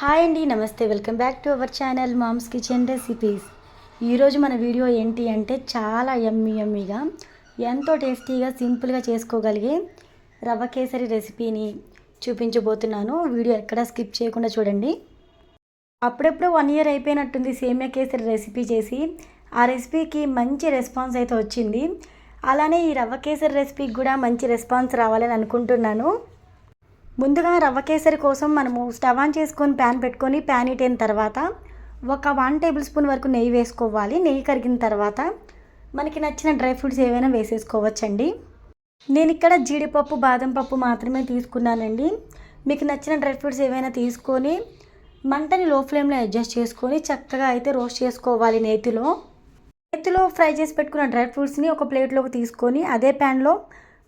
Hi అండి నమస్తే. Welcome back to our channel mom's kitchen recipes. ఈరోజు మన వీడియో ఏంటి అంటే చాలా ఎమ్మి ఎమ్మిగా ఎంతో టేస్టీగా సింపుల్గా చేసుకోగలిగే రవ్వ కేసరి రెసిపీని చూపించబోతున్నాను. వీడియో ఎక్కడా స్కిప్ చేయకుండా చూడండి. అప్పుడప్పుడు వన్ ఇయర్ అయిపోయినట్టుంది సేమియా కేసరి రెసిపీ చేసి. ఆ రెసిపీకి మంచి రెస్పాన్స్ అయితే వచ్చింది. అలానే ఈ రవ్వ కేసరి రెసిపీకి కూడా మంచి రెస్పాన్స్ రావాలని అనుకుంటున్నాను. ముందుగా రవ్వ కేసరి కోసం మనము స్టవ్ ఆన్ చేసుకొని ప్యాన్ పెట్టుకొని ప్యాన్ ఇటైన తర్వాత ఒక వన్ టేబుల్ స్పూన్ వరకు నెయ్యి వేసుకోవాలి. నెయ్యి కరిగిన తర్వాత మనకి నచ్చిన డ్రై ఫ్రూట్స్ ఏవైనా వేసేసుకోవచ్చండి. నేను ఇక్కడ జీడిపప్పు బాదం పప్పు మాత్రమే తీసుకున్నానండి. మీకు నచ్చిన డ్రై ఫ్రూట్స్ ఏవైనా తీసుకొని మంటని లో ఫ్లేమ్లో అడ్జస్ట్ చేసుకొని చక్కగా అయితే రోస్ట్ చేసుకోవాలి నేతిలో. నేతిలో ఫ్రై చేసి పెట్టుకున్న డ్రై ఫ్రూట్స్ని ఒక ప్లేట్లోకి తీసుకొని అదే ప్యాన్లో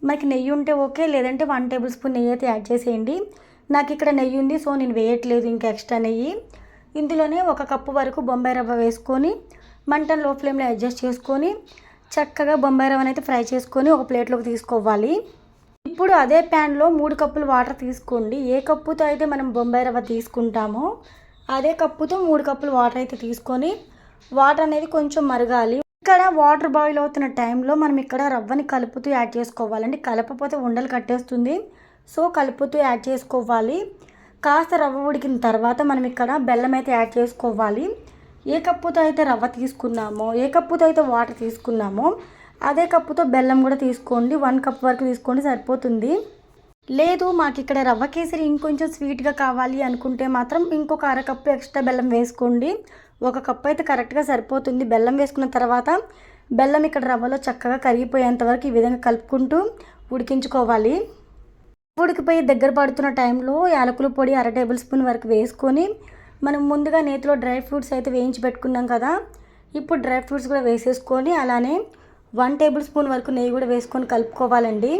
మనకి నెయ్యి ఉంటే ఓకే లేదంటే వన్ టేబుల్ స్పూన్ నెయ్యి అయితే యాడ్ చేసేయండి. నాకు ఇక్కడ నెయ్యి ఉంది సో నేను వేయట్లేదు ఇంకా ఎక్స్ట్రా నెయ్యి. ఇందులోనే ఒక కప్పు వరకు బొంబాయి రవ్వ వేసుకొని మంటను లో ఫ్లేమ్లో అడ్జస్ట్ చేసుకొని చక్కగా బొంబాయి రవ్వను అయితే ఫ్రై చేసుకొని ఒక ప్లేట్లోకి తీసుకోవాలి. ఇప్పుడు అదే ప్యాన్లో మూడు కప్పులు వాటర్ తీసుకోండి. ఏ కప్పుతో అయితే మనం బొంబాయి రవ్వ తీసుకుంటామో అదే కప్పుతో మూడు కప్పులు వాటర్ అయితే తీసుకొని వాటర్ అనేది కొంచెం మరగాలి. ఇక్కడ వాటర్ బాయిల్ అవుతున్న టైంలో మనం ఇక్కడ రవ్వని కలుపుతూ యాడ్ చేసుకోవాలండి. కలపపోతే ఉండలు కట్టేస్తుంది. సో కలుపుతూ యాడ్ చేసుకోవాలి. కాస్త రవ్వ ఉడికిన తర్వాత మనం ఇక్కడ బెల్లం అయితే యాడ్ చేసుకోవాలి. ఏ కప్పుతో అయితే రవ్వ తీసుకున్నామో ఏ కప్పుతో అయితే వాటర్ తీసుకున్నామో అదే కప్పుతో బెల్లం కూడా తీసుకోండి. వన్ కప్ వరకు తీసుకోండి సరిపోతుంది. లేదు మాకు ఇక్కడ రవ్వ కేసరి ఇంకొంచెం స్వీట్గా కావాలి అనుకుంటే మాత్రం ఇంకొక అరకప్పు ఎక్స్ట్రా బెల్లం వేసుకోండి. ఒక కప్పు అయితే కరెక్ట్గా సరిపోతుంది. బెల్లం వేసుకున్న తర్వాత బెల్లం ఇక్కడ రవ్వలో చక్కగా కరిగిపోయేంత వరకు ఈ విధంగా కలుపుకుంటూ ఉడికించుకోవాలి. ఉడికిపోయి దగ్గర పడుతున్న టైంలో యాలకుల పొడి అర టేబుల్ స్పూన్ వరకు వేసుకొని మనం ముందుగా నేతిలో డ్రై ఫ్రూట్స్ అయితే వేయించి పెట్టుకున్నాం కదా ఇప్పుడు డ్రై ఫ్రూట్స్ కూడా వేసేసుకొని అలానే వన్ టేబుల్ స్పూన్ వరకు నెయ్యి కూడా వేసుకొని కలుపుకోవాలండి.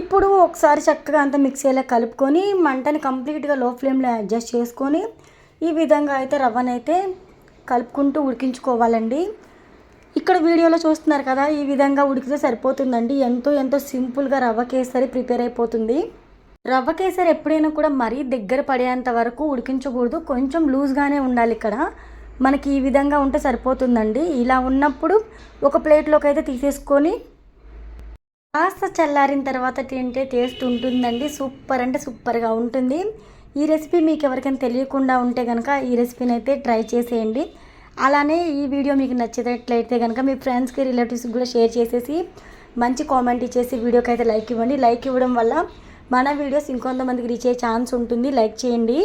ఇప్పుడు ఒకసారి చక్కగా అంతా మిక్స్ అయ్యేలా కలుపుకొని మంటని కంప్లీట్గా లో ఫ్లేమ్లో అడ్జస్ట్ చేసుకొని ఈ విధంగా అయితే రవ్వనైతే కలుపుకుంటూ ఉడికించుకోవాలండి. ఇక్కడ వీడియోలో చూస్తున్నారు కదా ఈ విధంగా ఉడికితే సరిపోతుందండి. ఎంతో ఎంతో సింపుల్గా రవ్వ కేసరి ప్రిపేర్ అయిపోతుంది. రవ్వ కేసరి ఎప్పుడైనా కూడా మరీ దగ్గర పడేంత వరకు ఉడికించకూడదు. కొంచెం లూజ్గానే ఉండాలి ఇక్కడ. మనకి ఈ విధంగా ఉంటే సరిపోతుందండి. ఇలా ఉన్నప్పుడు ఒక ప్లేట్లోకి అయితే తీసేసుకొని కాస్త చల్లారిన తర్వాత తింటే టేస్ట్ ఉంటుందండి. సూపర్ అంటే సూపర్గా ఉంటుంది. ఈ రెసిపీ మీకు ఎవరికైనా తెలియకుండా ఉంటే కనుక ఈ రెసిపీని అయితే ట్రై చేసేయండి. అలానే ఈ వీడియో మీకు నచ్చినట్లయితే కనుక మీ ఫ్రెండ్స్కి రిలేటివ్స్కి కూడా షేర్ చేసేసి మంచి కామెంట్ ఇచ్చేసి వీడియోకి అయితే లైక్ ఇవ్వండి. లైక్ ఇవ్వడం వల్ల మన వీడియోస్ ఇంకొంతమందికి రీచ్ అయ్యే ఛాన్స్ ఉంటుంది. లైక్ చేయండి.